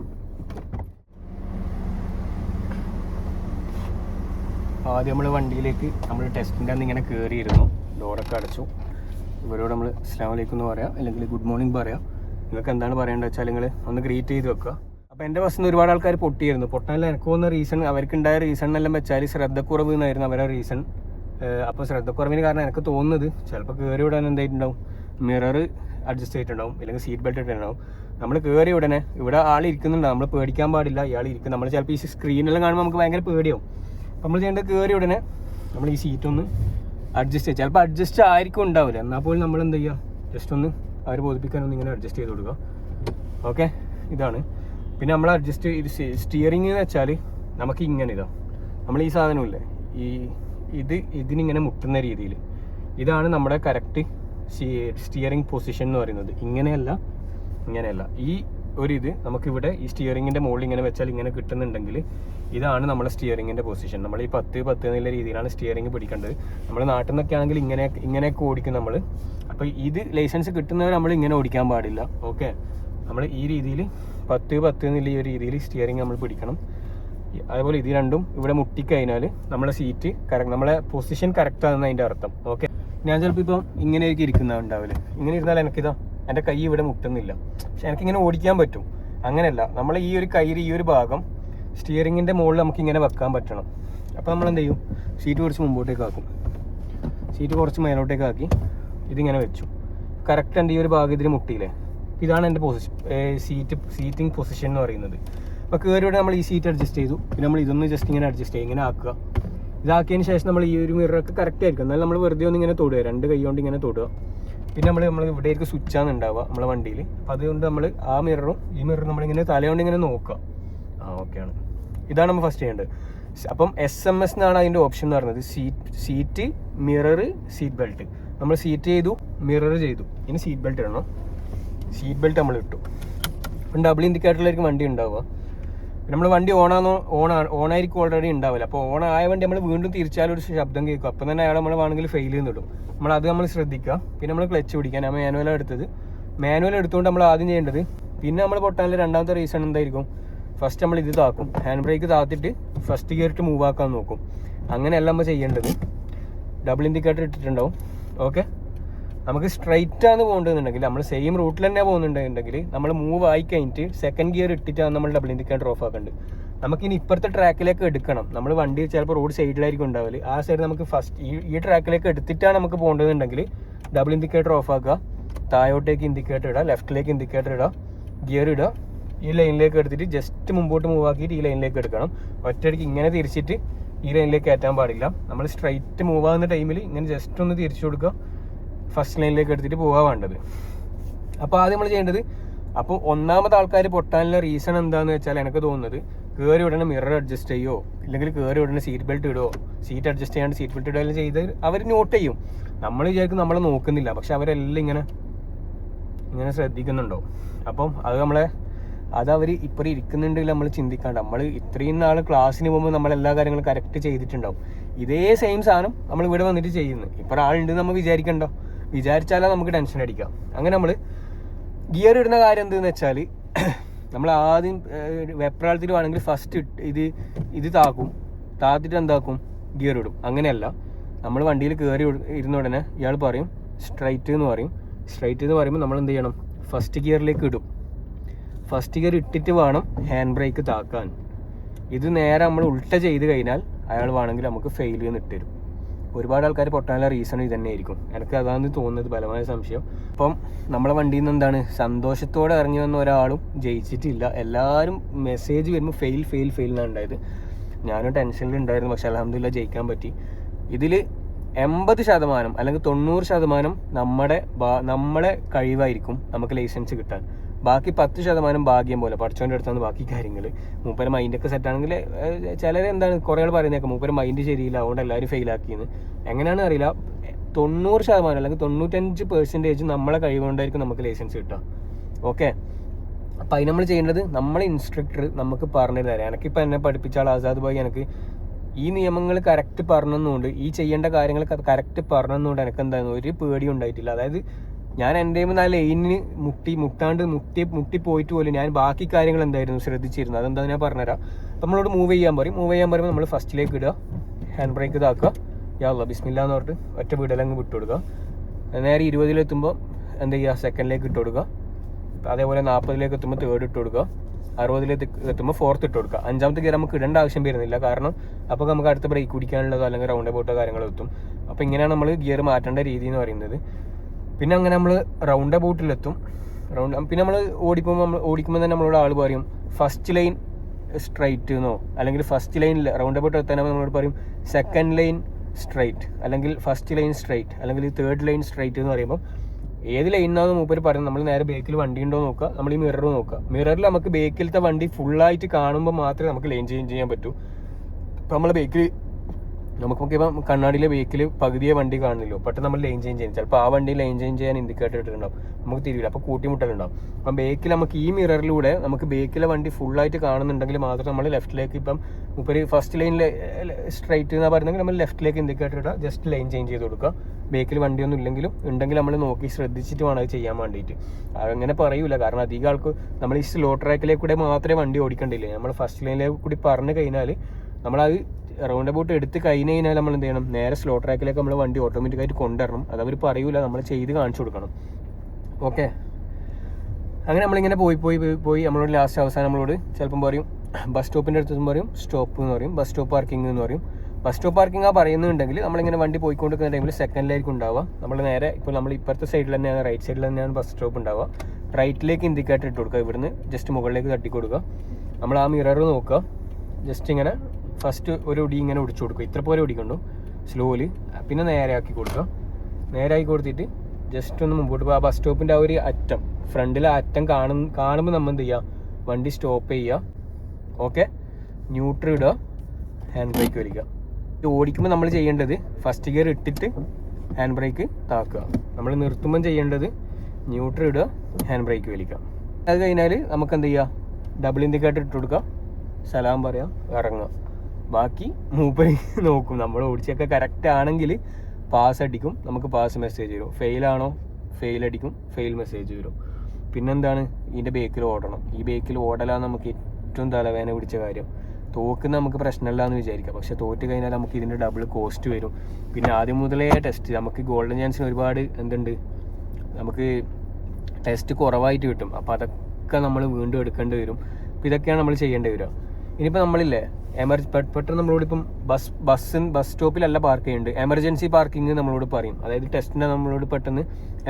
[SPEAKER 1] ആദ്യം നമ്മൾ വണ്ടിയിലേക്ക് നമ്മൾ ടെസ്റ്റിന്റെ അന്ന് ഇങ്ങനെ കയറിയിരുന്നു ഡോറൊക്കെ അടച്ചു. ഇവരോട് നമ്മൾ അസ്ലാം വലൈക്കും എന്ന് പറയാം അല്ലെങ്കിൽ ഗുഡ് മോർണിംഗ് പറയാം. നിങ്ങൾക്ക് എന്താണ് പറയേണ്ടത് വെച്ചാൽ നിങ്ങൾ ഒന്ന് ഗ്രീറ്റ് ചെയ്ത് വെക്കുക. അപ്പോൾ എന്റെ ബസ്സിൽ നിന്ന് ഒരുപാട് ആൾക്കാർ പൊട്ടിയിരുന്നു. പൊട്ടാനിൽ എനിക്ക് തോന്നുന്ന റീസൺ അവർക്കുണ്ടായ റീസൺ എല്ലാം വെച്ചാൽ ശ്രദ്ധക്കുറവ് എന്നായിരുന്നു അവരുടെ റീസൺ അപ്പോൾ ശ്രദ്ധക്കുറവിന് കാരണം എനിക്ക് തോന്നുന്നത് ചിലപ്പോൾ കയറി വിടാൻ എന്തായിട്ടുണ്ടാവും? മിറർ അഡ്ജസ്റ്റ് ചെയ്തിട്ടുണ്ടാവും. അല്ലെങ്കിൽ സീറ്റ് ബെൽറ്റ് ഇട്ടിട്ടുണ്ടാവും. നമ്മൾ കയറി ഉടനെ ഇവിടെ ആൾ ഇരിക്കുന്നുണ്ട്. നമ്മൾ പേടിക്കാൻ പാടില്ല. ഇയാൾ ഇരിക്കും. നമ്മൾ ചിലപ്പോൾ ഈ സ്ക്രീനെല്ലാം കാണുമ്പോൾ നമുക്ക് ഭയങ്കര പേടിയാവും. നമ്മൾ ചെയ്യേണ്ടത് കയറി ഉടനെ നമ്മൾ ഈ സീറ്റ് ഒന്ന് അഡ്ജസ്റ്റ് ചെയ്യുക ചിലപ്പോൾ അഡ്ജസ്റ്റ് ആയിരിക്കും ഉണ്ടാവില്ല. എന്നാൽ പോലും നമ്മൾ എന്ത് ചെയ്യുക ജസ്റ്റ് ഒന്ന് അവർ ബോധിപ്പിക്കാൻ ഒന്ന് ഇങ്ങനെ അഡ്ജസ്റ്റ് ചെയ്ത് കൊടുക്കുക. ഓക്കെ ഇതാണ്. പിന്നെ നമ്മൾ അഡ്ജസ്റ്റ് സ്റ്റിയറിംഗ് എന്ന് വെച്ചാൽ നമുക്ക് ഇങ്ങനെ ഇതാ. നമ്മൾ ഈ സാധനമില്ലേ ഈ ഇത് ഇതിനിങ്ങനെ മുട്ടുന്ന രീതിയിൽ ഇതാണ് നമ്മുടെ കറക്റ്റ് സ്റ്റിയറിംഗ് പൊസിഷൻ എന്ന് പറയുന്നത്. ഇങ്ങനെയല്ല ഇങ്ങനെയല്ല. ഈ ഒരു ഇത് നമുക്കിവിടെ ഈ സ്റ്റിയറിങ്ങിന്റെ മുകളിൽ ഇങ്ങനെ വെച്ചാൽ ഇങ്ങനെ കിട്ടുന്നുണ്ടെങ്കിൽ ഇതാണ് നമ്മുടെ സ്റ്റിയറിങ്ങിന്റെ പൊസിഷൻ നമ്മൾ ഈ പത്ത് പത്ത് എന്നുള്ള രീതിയിലാണ് സ്റ്റിയറിംഗ് പിടിക്കേണ്ടത്. നമ്മൾ നാട്ടിൽ നിന്നൊക്കെ ആണെങ്കിൽ ഇങ്ങനെ ഇങ്ങനെയൊക്കെ ഓടിക്കും നമ്മൾ അപ്പോൾ ഇത് ലൈസൻസ് കിട്ടുന്നവർ നമ്മൾ ഇങ്ങനെ ഓടിക്കാൻ പാടില്ല. ഓക്കെ നമ്മൾ ഈ രീതിയിൽ പത്ത് പത്ത് എന്നുള്ള ഈ ഒരു രീതിയിൽ സ്റ്റിയറിംഗ് നമ്മൾ പിടിക്കണം. അതുപോലെ ഇത് രണ്ടും ഇവിടെ മുട്ടിക്കഴിഞ്ഞാൽ നമ്മുടെ സീറ്റ് കറക്റ്റ് നമ്മളെ പൊസിഷൻ കറക്റ്റ് ആണെന്ന് അതിന്റെ അർത്ഥം. ഓക്കെ ഞാൻ ചിലപ്പോൾ ഇപ്പം ഇങ്ങനെയൊക്കെ ഇരിക്കുന്നുണ്ടാവില്ല ഇങ്ങനെ ഇരുന്നാൽ എനിക്കിതാ എന്റെ കൈ ഇവിടെ മുട്ടുന്നില്ല. പക്ഷെ എനിക്കിങ്ങനെ ഓടിക്കാൻ പറ്റും. അങ്ങനെയല്ല നമ്മൾ ഈ ഒരു കയ്യിൽ ഈ ഒരു ഭാഗം സ്റ്റിയറിങ്ങിന്റെ മുകളിൽ നമുക്ക് ഇങ്ങനെ വെക്കാൻ പറ്റണം. അപ്പോൾ നമ്മൾ എന്ത് ചെയ്യും സീറ്റ് കുറച്ച് മുമ്പോട്ടേക്ക് ആക്കും. സീറ്റ് കുറച്ച് മേലോട്ടേക്ക് ആക്കി ഇതിങ്ങനെ വെച്ചു. കറക്റ്റ് എന്റെ ഈ ഒരു ഭാഗം ഇതിന് മുട്ടിയില്ലേ? ഇതാണ് എന്റെ പൊസിഷൻ സീറ്റ് സീറ്റിംഗ് പൊസിഷൻ എന്ന് പറയുന്നത്. അപ്പോൾ കയറിയോടെ നമ്മൾ ഈ സീറ്റ് അഡ്ജസ്റ്റ് ചെയ്തു. പിന്നെ നമ്മൾ ഇതൊന്ന് ജസ്റ്റ് ഇങ്ങനെ അഡ്ജസ്റ്റ് ചെയ്യും ഇങ്ങനെ ആക്കുക. ഇതാക്കിയതിന് ശേഷം നമ്മൾ ഈ ഒരു മിററൊക്കെ കറക്റ്റ് ആയിരിക്കും. എന്നാൽ നമ്മൾ വെറുതെ ഒന്ന് ഇങ്ങനെ തൊടുക രണ്ട് കൈ കൊണ്ട് ഇങ്ങനെ തൊടുക. പിന്നെ നമ്മൾ നമ്മൾ ഇവിടേക്ക് സ്വിച്ചാണ് ഉണ്ടാവുക നമ്മളെ വണ്ടിയിൽ. അപ്പോൾ അതുകൊണ്ട് നമ്മൾ ആ മിററും ഈ മിററും നമ്മളിങ്ങനെ തലകൊണ്ട് ഇങ്ങനെ നോക്കുക. ആ ഓക്കെയാണ് ഇതാണ് നമ്മൾ ഫസ്റ്റ് ചെയ്യേണ്ടത്. അപ്പം എസ് എം എസ് എന്നാണ് അതിന്റെ ഓപ്ഷൻ എന്ന് പറയുന്നത്. Seat seat mirror seat belt നമ്മൾ സീറ്റ് ചെയ്തു മിറർ ചെയ്തു. ഇനി സീറ്റ് ബെൽറ്റ് ഇടണം. സീറ്റ് ബെൽറ്റ് നമ്മൾ ഇട്ടു. അപ്പം ഡബിൾ ഇൻഡിക്കേറ്ററിലായിരിക്കും വണ്ടി ഉണ്ടാവുക. നമ്മൾ വണ്ടി ഓണാന്നോ ഓൺ ഓണായിരിക്കും ഓൾറെഡി ഉണ്ടാവില്ല. അപ്പോൾ ഓൺ ആയ വണ്ടി നമ്മൾ വീണ്ടും തിരിച്ചാലും ഒരു ശബ്ദം കേൾക്കും. അപ്പം തന്നെ അയാൾ നമ്മൾ വേണമെങ്കിൽ ഫെയിൽ ചെയ്യുന്നിടും നമ്മൾ അത് നമ്മൾ ശ്രദ്ധിക്കുക. പിന്നെ നമ്മൾ ക്ലച്ച് പിടിക്കാൻ ആ മാനുവലാണ് എടുത്തത്. മാനുവൽ എടുത്തുകൊണ്ട് നമ്മൾ ആദ്യം ചെയ്യേണ്ടത് പിന്നെ നമ്മൾ പൊട്ടാനുള്ള രണ്ടാമത്തെ റീസൺ എന്തായിരിക്കും? ഫസ്റ്റ് നമ്മൾ ഇത് താക്കും. ഹാൻഡ് ബ്രേക്ക് താത്തിട്ട് ഫസ്റ്റ് ഗിയറിട്ട് മൂവ് ആക്കാൻ നോക്കും. അങ്ങനെയല്ല നമ്മൾ ചെയ്യേണ്ടത്. ഡബിൾ ഇൻഡിക്കേറ്റർ ഇട്ടിട്ടുണ്ടാവും. ഓക്കെ നമുക്ക് സ്ട്രൈറ്റ് ആണ് പോകേണ്ടതെന്നുണ്ടെങ്കിൽ നമ്മൾ സെയിം റൂട്ടിൽ തന്നെ പോകുന്നുണ്ടെങ്കിൽ നമ്മൾ മൂവ് ആയി കഴിഞ്ഞിട്ട് സെക്കൻഡ് ഗിയർ ഇട്ടിട്ടാണ് നമ്മൾ ഡബിൾ ഇൻഡിക്കേറ്റർ ഓഫ് ആക്കേണ്ടത്. നമുക്കിനി ഇപ്പുറത്തെ ട്രാക്കിലേക്ക് എടുക്കണം. നമ്മൾ വണ്ടി ചിലപ്പോൾ റോഡ് സൈഡിലായിരിക്കും ഉണ്ടാവില്ല ആ സൈഡ് നമുക്ക് ഫസ്റ്റ് ഈ ഈ ട്രാക്കിലേക്ക് എടുത്തിട്ടാണ് നമുക്ക് പോകേണ്ടതെന്നുണ്ടെങ്കിൽ ഡബിൾ ഇൻഡിക്കേറ്റർ ഓഫ് ആക്കുക. താഴോട്ടേക്ക് ഇൻഡിക്കേറ്റർ ഇടുക ലെഫ്റ്റിലേക്ക് ഇൻഡിക്കേറ്റർ ഇടുക ഗിയർ ഇടുക. ഈ ലൈനിലേക്ക് എടുത്തിട്ട് ജസ്റ്റ് മുമ്പോട്ട് മൂവ് ആക്കിയിട്ട് ഈ ലൈനിലേക്ക് എടുക്കണം. ഒറ്റയടിക്ക് ഇങ്ങനെ തിരിച്ചിട്ട് ഈ ലൈനിലേക്ക് കയറ്റാൻ പാടില്ല. നമ്മൾ സ്ട്രൈറ്റ് മൂവ് ആകുന്ന ടൈമിൽ ഇങ്ങനെ ജസ്റ്റ് ഒന്ന് തിരിച്ചു കൊടുക്കുക. ഫസ്റ്റ് ലൈനിലേക്ക് എടുത്തിട്ട് പോകാൻ വേണ്ടത്. അപ്പോൾ ആദ്യം നമ്മൾ ചെയ്യേണ്ടത് അപ്പോൾ ഒന്നാമത്തെ ആൾക്കാർ പൊട്ടാനുള്ള റീസൺ എന്താണെന്ന് വെച്ചാൽ എനിക്ക് തോന്നുന്നത് കയറി ഉടനെ മിറർ അഡ്ജസ്റ്റ് ചെയ്യോ ഇല്ലെങ്കിൽ കയറി ഉടനെ സീറ്റ് ബെൽറ്റ് ഇടുമോ സീറ്റ് അഡ്ജസ്റ്റ് ചെയ്യാണ്ട് സീറ്റ് ബെൽറ്റ് ഇടുകയെല്ലാം ചെയ്ത് അവർ നോട്ട് ചെയ്യും. നമ്മൾ വിചാരിക്കും നമ്മൾ നോക്കുന്നില്ല പക്ഷെ അവരെല്ലാം ഇങ്ങനെ ഇങ്ങനെ ശ്രദ്ധിക്കുന്നുണ്ടോ? അപ്പം അത് നമ്മളെ അത് അവർ ഇപ്പോൾ ഇരിക്കുന്നുണ്ടെങ്കിൽ നമ്മൾ ചിന്തിക്കാണ്ട് നമ്മൾ ഇത്രയും നാൾ ക്ലാസ്സിന് പോകുമ്പോൾ നമ്മൾ എല്ലാ കാര്യങ്ങളും കറക്റ്റ് ചെയ്തിട്ടുണ്ടാവും. ഇതേ സെയിം സാധനം നമ്മൾ ഇവിടെ വന്നിട്ട് ചെയ്യുന്നു. ഇപ്പോൾ ഒരാളുണ്ട് നമ്മൾ വിചാരിക്കണ്ടോ? വിചാരിച്ചാലാ നമുക്ക് ടെൻഷൻ അടിക്കാം അങ്ങനെ നമ്മൾ ഗിയർ ഇടുന്ന കാര്യം എന്തെന്ന് വെച്ചാൽ നമ്മൾ ആദ്യം വെപ്രാളത്തിൽ വേണമെങ്കിൽ ഫസ്റ്റ് ഇത് ഇത് താക്കും. താത്തിട്ട് എന്താക്കും? ഗിയർ ഇടും. അങ്ങനെയല്ല. നമ്മൾ വണ്ടിയിൽ കയറി ഇരുന്ന ഉടനെ ഇയാൾ പറയും സ്ട്രൈറ്റ് എന്ന് പറയും. സ്ട്രൈറ്റ് എന്ന് പറയുമ്പോൾ നമ്മൾ എന്ത് ചെയ്യണം? ഫസ്റ്റ് ഗിയറിലേക്ക് ഇടും. ഫസ്റ്റ് ഗിയർ ഇട്ടിട്ട് വേണം ഹാൻഡ് ബ്രേക്ക് താക്കാൻ. ഇത് നേരെ നമ്മൾ ഉൾട്ട ചെയ്ത് കഴിഞ്ഞാൽ അയാൾ വേണമെങ്കിൽ നമുക്ക് ഫെയിൽ ചെയ്ത് ഇട്ടുതരും ഒരുപാട് ആൾക്കാർ പൊട്ടാനുള്ള റീസൺ ഇത് തന്നെ ആയിരിക്കും എനിക്ക് അതാണ് തോന്നുന്നത് ബലമായ സംശയം. അപ്പം നമ്മളെ വണ്ടിയിൽ നിന്ന് എന്താണ് സന്തോഷത്തോടെ ഇറങ്ങി വന്ന ഒരാളും ജയിച്ചിട്ടില്ല. എല്ലാവരും മെസ്സേജ് വരുമ്പോൾ ഫെയിൽ ഫെയിൽ ഫെയിൽ എന്നാണ് ഉണ്ടായത്. ഞാനും ടെൻഷനിലുണ്ടായിരുന്നു പക്ഷെ അലഹമില്ല ജയിക്കാൻ പറ്റി. ഇതിൽ എൺപത് ശതമാനം അല്ലെങ്കിൽ തൊണ്ണൂറ് ശതമാനം നമ്മുടെ നമ്മളെ കഴിവായിരിക്കും നമുക്ക് ലൈസൻസ് കിട്ടാൻ. ബാക്കി പത്ത് ശതമാനം ഭാഗ്യം പോലെ പഠിച്ചോന്റെ അടുത്താണ് ബാക്കി കാര്യങ്ങൾ മൂപ്പര മൈൻഡൊക്കെ സെറ്റ് ആണെങ്കിൽ ചിലർ എന്താണ് കുറേ ആൾ പറയുന്നേക്കാം മൂപ്പര മൈൻഡ് ശരിയില്ല അതുകൊണ്ട് എല്ലാവരും ഫെയിലാക്കിയെന്ന് എങ്ങനെയാണെന്ന് അറിയില്ല. തൊണ്ണൂറ് ശതമാനം അല്ലെങ്കിൽ തൊണ്ണൂറ്റഞ്ച് പെർസെന്റേജ് നമ്മളെ കഴിവുകൊണ്ടായിരിക്കും നമുക്ക് ലൈസൻസ് കിട്ടുക. ഓക്കെ അപ്പം അതിന് നമ്മൾ ചെയ്യേണ്ടത് നമ്മളെ ഇൻസ്ട്രക്ടർ നമുക്ക് പറഞ്ഞു തരാം. എനിക്കിപ്പോൾ എന്നെ പഠിപ്പിച്ച ആൾ ആസാദ് ഭായി എനിക്ക് ഈ നിയമങ്ങൾ കറക്റ്റ് പറഞ്ഞതുകൊണ്ട് ഈ ചെയ്യേണ്ട കാര്യങ്ങൾ കറക്റ്റ് പറഞ്ഞതുകൊണ്ട് എനിക്ക് എന്തായിരുന്നു ഒരു പേടി ഉണ്ടായിട്ടില്ല. അതായത് ഞാൻ എന്റെ ആ ലൈനിന് മുട്ടി മുട്ടാണ്ട് മുട്ടി മുട്ടിപ്പോയിട്ട് പോലും ഞാൻ ബാക്കി കാര്യങ്ങൾ എന്തായിരുന്നു ശ്രദ്ധിച്ചിരുന്നത്? അതെന്താ ഞാൻ പറഞ്ഞുതരാം. നമ്മളോട് മൂവ് ചെയ്യാൻ പറയും. മൂവ് ചെയ്യാൻ പറയുമ്പോൾ നമ്മൾ ഫസ്റ്റിലേക്ക് ഇടുക. ഹാൻഡ് ബ്രേക്ക് ഇതാക്കുക. യാ ബിസ്മില്ല എന്ന് പറഞ്ഞിട്ട് ഒറ്റ വീടലങ്ങ് വിട്ടു കൊടുക്കുക. നേരെ ഇരുപതിലെത്തുമ്പോൾ എന്താ ചെയ്യുക? സെക്കൻഡിലേക്ക് ഇട്ട് കൊടുക്കുക. അതേപോലെ നാൽപ്പതിലേക്ക് എത്തുമ്പോൾ തേർഡ് ഇട്ട് കൊടുക്കുക. അറുപതിലേക്ക് എത്തുമ്പോൾ ഫോർത്ത് ഇട്ട് കൊടുക്കുക. അഞ്ചാമത്തെ ഗിയർ നമുക്ക് ഇടേണ്ട ആവശ്യം വരുന്നില്ല. കാരണം അപ്പോൾ നമുക്ക് അടുത്ത ബ്രേക്ക് കുടിക്കാനുള്ളതോ അല്ലെങ്കിൽ റൗണ്ട് പോട്ടോ കാര്യങ്ങളോ എത്തും. അപ്പോൾ ഇങ്ങനെയാണ് നമ്മൾ ഗിയർ മാറ്റേണ്ട രീതി എന്ന് പറയുന്നത്. പിന്നെ അങ്ങനെ നമ്മൾ റൗണ്ട് അബൌട്ടിലെത്തും റൗണ്ട് പിന്നെ നമ്മൾ ഓടിക്കുമ്പോൾ നമ്മൾ ഓടിക്കുമ്പോൾ തന്നെ നമ്മളോട് ആൾ പറയും ഫസ്റ്റ് ലൈൻ സ്ട്രൈറ്റ് എന്നോ അല്ലെങ്കിൽ ഫസ്റ്റ് ലൈനിൽ റൗണ്ട് അബൌട്ട് എത്താൻ നമ്മളോട് പറയും സെക്കൻഡ് ലൈൻ സ്ട്രൈറ്റ് അല്ലെങ്കിൽ ഫസ്റ്റ് ലൈൻ സ്ട്രൈറ്റ് അല്ലെങ്കിൽ തേർഡ് ലൈൻ സ്ട്രൈറ്റ് എന്ന് പറയുമ്പോൾ ഏത് ലൈനാണെന്ന് മൂപ്പര് പറയുന്നത് നമ്മൾ നേരെ ബേക്കിൽ വണ്ടി ഉണ്ടോ നോക്കുക നമ്മൾ ഈ മിറർ നോക്കുക മിററിൽ നമുക്ക് ബേക്കിലത്തെ വണ്ടി ഫുള്ളായിട്ട് കാണുമ്പോൾ മാത്രമേ നമുക്ക് ലൈൻ ചേഞ്ച് ചെയ്യാൻ പറ്റൂ. ഇപ്പം നമ്മൾ ബേക്കിൽ നമുക്കൊക്കെ ഇപ്പം കണ്ണാടിയിലെ വെഹിക്കിൽ പകുതിയെ വണ്ടി കാണുന്നില്ലോ? പെട്ടെന്ന് നമ്മൾ ലൈൻ ചേഞ്ച് ചെയ്യും ചിലപ്പോൾ ആ വണ്ടി ലൈൻ ചേഞ്ച് ചെയ്യാൻ ഇൻഡിക്കേറ്റർ ഇട്ടിട്ടുണ്ടാവും. നമുക്ക് തിരിയില്ല അപ്പോൾ കൂട്ടിമുട്ടലുണ്ടാവും. അപ്പം ബേക്കിൽ നമുക്ക് ഈ മിററിലൂടെ നമുക്ക് ബേക്കിലെ വണ്ടി ഫുള്ളായിട്ട് കാണുന്നുണ്ടെങ്കിൽ മാത്രം നമ്മൾ ലെഫ്റ്റിലേക്ക് ഇപ്പം മുപ്പര് ഫസ്റ്റ് ലൈനിൽ സ്ട്രൈറ്റ് എന്ന് പറയുന്നെങ്കിൽ നമ്മൾ ലെഫ്റ്റിലേക്ക് ഇൻഡിക്കേറ്റർ ഇടുക ജസ്റ്റ് ലൈൻ ചേഞ്ച് ചെയ്ത് കൊടുക്കുക. ബേക്കിൽ വണ്ടിയൊന്നും ഇല്ലെങ്കിലും ഉണ്ടെങ്കിൽ നമ്മൾ നോക്കി ശ്രദ്ധിച്ചിട്ട് വേണം അത് ചെയ്യാൻ വേണ്ടിയിട്ട്. അങ്ങനെ പറയൂല. കാരണം അധികം ആൾക്ക് നമ്മൾ ഈ സ്ലോ ട്രാക്കിലേക്ക് കൂടെ മാത്രമേ വണ്ടി ഓടിക്കണ്ടില്ലേ? നമ്മൾ ഫസ്റ്റ് ലൈനിലേക്ക് കൂടി പറഞ്ഞു കഴിഞ്ഞാൽ നമ്മളത് റൗണ്ട് അബൌട്ട് എടുത്ത് കഴിഞ്ഞ് കഴിഞ്ഞാൽ നമ്മൾ എന്ത് ചെയ്യണം? നേരെ സ്ലോ ട്രാക്കിലേക്ക് നമ്മൾ വണ്ടി ഓട്ടോമാറ്റിക്കായിട്ട് കൊണ്ടുവരണം. അത് അവർ പറയൂല നമ്മൾ ചെയ്ത് കാണിച്ചു കൊടുക്കണം. ഓക്കെ അങ്ങനെ നമ്മളിങ്ങനെ പോയി പോയി പോയി നമ്മളോട് ലാസ്റ്റ് അവസാനം നമ്മളോട് ചിലപ്പം പറയും ബസ് സ്റ്റോപ്പിന്റെ അടുത്തും പറയും സ്റ്റോപ്പ് എന്ന് പറയും ബസ് സ്റ്റോപ്പ് പാർക്കിംഗ് എന്ന് പറയും. ബസ് സ്റ്റോപ്പ് പാർക്കിംഗ് ആ പറയുന്നുണ്ടെങ്കിൽ നമ്മളിങ്ങനെ വണ്ടി പോയിക്കൊണ്ടിരിക്കുന്ന ടൈമിൽ സെക്കൻഡിലായിരിക്കും ഉണ്ടാവുക. നമ്മൾ നേരെ ഇപ്പോൾ നമ്മൾ ഇപ്പുറത്തെ സൈഡിൽ തന്നെയാണ് റൈറ്റ് സൈഡിൽ തന്നെയാണ് ബസ് സ്റ്റോപ്പ് ഉണ്ടാവുക. റൈറ്റിലേക്ക് ഇൻഡിക്കേറ്റർ ഇട്ട് കൊടുക്കുക. ഇവിടുന്ന് ജസ്റ്റ് മുകളിലേക്ക് തട്ടി കൊടുക്കുക നമ്മൾ ആ മിറർ നോക്കുക. ജസ്റ്റ് ഇങ്ങനെ ഫസ്റ്റ് ഒരു ഒടി ഇങ്ങനെ ഒടിച്ചു കൊടുക്കുക ഇത്ര പോലെ ഒടിക്കണ്ടു സ്ലോലി പിന്നെ നേരെ ആക്കി കൊടുക്കുക നേരെ ആക്കി കൊടുത്തിട്ട് ജസ്റ്റ് ഒന്ന് മുമ്പോട്ട് പോകുക ആ ബസ് സ്റ്റോപ്പിന്റെ ആ ഒരു അറ്റം ഫ്രണ്ടിലെ അറ്റം കാണും കാണുമ്പോൾ നമ്മൾ എന്ത് ചെയ്യുക വണ്ടി സ്റ്റോപ്പ് ചെയ്യുക ഓക്കെ ന്യൂട്രൽ ഇടുക. ഹാൻഡ് ബ്രേക്ക് വലിക്കുക. ഇത് ഓടിക്കുമ്പോൾ നമ്മൾ ചെയ്യേണ്ടത് ഫസ്റ്റ് ഗിയർ ഇട്ടിട്ട് ഹാൻഡ് ബ്രേക്ക് താക്കുക. നമ്മൾ നിർത്തുമ്പം ചെയ്യേണ്ടത് ന്യൂട്രൽ ഇടുക ഹാൻഡ് ബ്രേക്ക് വലിക്കുക. അത് കഴിഞ്ഞാൽ നമുക്ക് എന്ത് ചെയ്യുക ഡബിൾ ഇൻഡിക്കേറ്റർ ഇട്ട് കൊടുക്കുക സലാം പറയാം ഇറങ്ങാം ബാക്കി മൂപ്പര് നോക്കും. നമ്മൾ ഓടിച്ചൊക്കെ കറക്റ്റ് ആണെങ്കിൽ പാസ് അടിക്കും. നമുക്ക് പാസ് മെസ്സേജ് വരും. ഫെയിൽ ആണോ? ഫെയിൽ അടിക്കും. ഫെയിൽ മെസ്സേജ് വരും. പിന്നെന്താണ്? ഇതിന്റെ ബേക്കിൽ ഓടണം. ഈ ബേക്കിൽ ഓടലാണ് നമുക്ക് ഏറ്റവും തലവേദന പിടിച്ച കാര്യം. തോക്കുന്ന നമുക്ക് പ്രശ്നമില്ല എന്ന് വിചാരിക്കാം. പക്ഷെ തോറ്റ് കഴിഞ്ഞാൽ നമുക്ക് ഇതിന്റെ ഡബിൾ കോസ്റ്റ് വരും. പിന്നെ ആദ്യം മുതലേ ടെസ്റ്റ് നമുക്ക് ഗോൾഡൻ ചാൻസിന് ഒരുപാട് എന്തുണ്ട്? നമുക്ക് ടെസ്റ്റ് കുറവായിട്ട് കിട്ടും. അപ്പോൾ അതൊക്കെ നമ്മൾ വീണ്ടും എടുക്കേണ്ടി വരും. അപ്പോൾ ഇതൊക്കെയാണ് നമ്മൾ ചെയ്യേണ്ടി വരിക. ഇനിയിപ്പോൾ നമ്മളില്ലേ? എമർജ് പെട്ടെന്ന് നമ്മളോട് ഇപ്പം ബസ് ബസ്സിൻ ബസ് സ്റ്റോപ്പിലല്ല പാർക്ക് ചെയ്യുന്നുണ്ട് എമർജൻസി പാർക്കിംഗ് നമ്മളോട് പറയും. അതായത് ടെസ്റ്റിനെ നമ്മളോട് പെട്ടെന്ന്